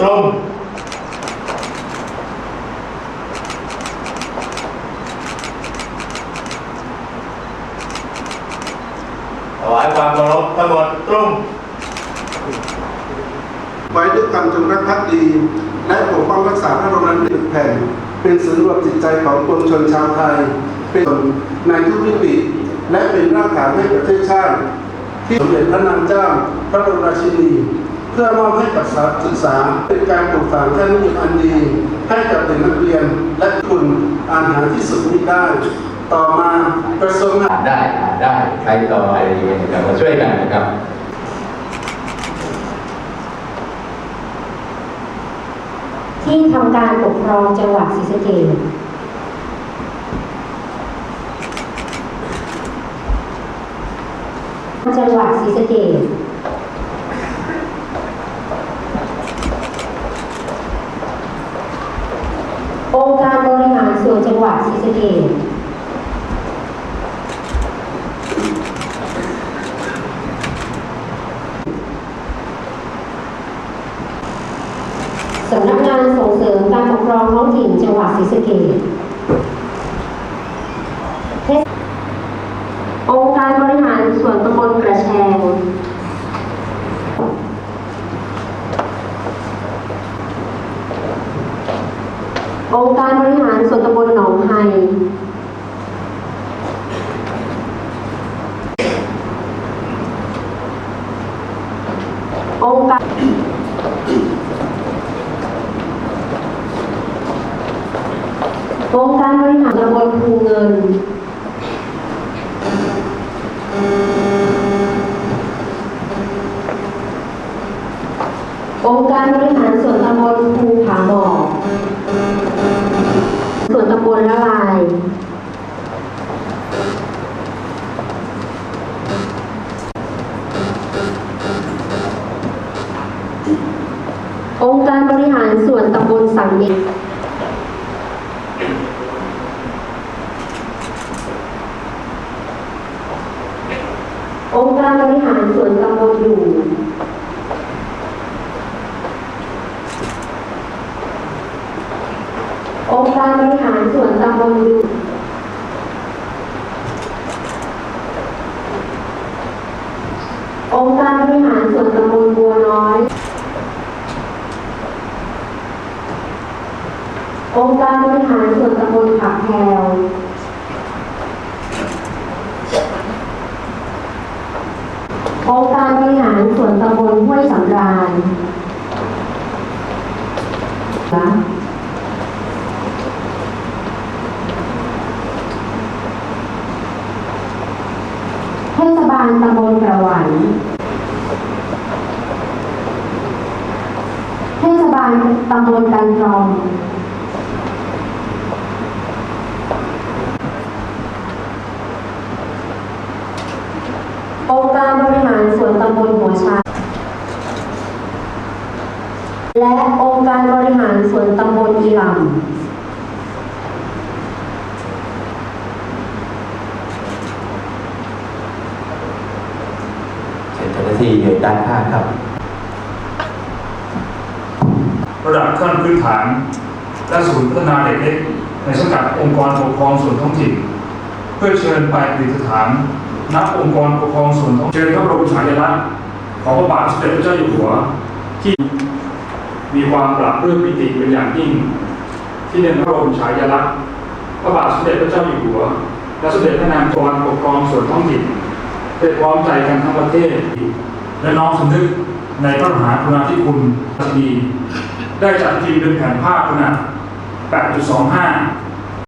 ตรงถวายความเคารพทั้งหมดตรงไว้ด้วยความจงรักภักดี และปกป้องรักษาพระบรมราชูปแผ่น เป็นศูนย์รวมจิตใจของปวงชนชาวไทย เป็นในทุกมิติ และเป็นรากฐานให้ประเทศชาติ ที่สมเด็จพระนางเจ้า พระบรมราชินี พื่อมอบให้กับสถานศึกษาเป็นการปลูกฝังท่านนิยมอันดีให้กับเด็กนักเรียน และคุณอ่านหาที่สุดมิได้ ต่อมากระทรวงอ่านได้อ่านได้ใครต่ออะไรอย่างเงี้ยนะครับมาช่วยกันนะครับที่ทำการปกครองจังหวัดศรีสะเกษจังหวัดศรีสะเกษองค์การบริหารส่วนจังหวัดศรี สะเกษสำนักงานส่งเสริมการปกครองท้องถิ่นจังหวัดศรีสะเกษองค์การบริหารส่วนตำบลกระแชงองค์การบริหาร ส่วนตำบลหนองไฮองค์การองค์การบริหารตำบลภูเงินองค์การบริหารส่วนตำบลภูผาหมอก นละลายองค์การบริหารส่วนตำบลสังเมตองค์การบริหารส่วนตำบลอยู่ องค์การบริหารส่วนตำบลอยู่ องค์การ บริหารส่วนตำบลบัวน้อย องค์การบริหารส่วนตำบลผักแพวองค์การบริหารส่วนตำบลห้วยสำราญนะเทศบาลตำบลกระหวันเทศ บาลตำบลกันทรององค์การบริหารส่วนตำบลหัวช้างและองค์การบริหารส่วนตำบลอีหลำเชิญเจ้าหน้าที่อยู่ด้านข้างครับ ระดับขั้นพื้นฐาน และศูนย์พัฒนาเด็กเล็กในสังกัดองค์กรปกครองส่วนท้องถิ่น เพื่อเชิญไปประดิฐานณองค์กรปกครองส่วนท้องเชิญพระบรมฉายาลักษณ์ของพระบาทสมเด็จพระเจ้าอยู่หัว ที่มีความปรับเรื่องปิติเป็นอย่างยิ่ง ที่ในพระบรมฉายาลักษณ์พระบาทสมเด็จพระเจ้าอยู่หัว และสมเด็จพระนางกรปกครองส่วนท้องถิ่นได้พร้อมใจกันทั้งประเทศ และน้อมสำนึกในพระมหากรุณาธิคุณราชบี ได้จัดทีมเป็นแผ่นภาพขนาด 8.25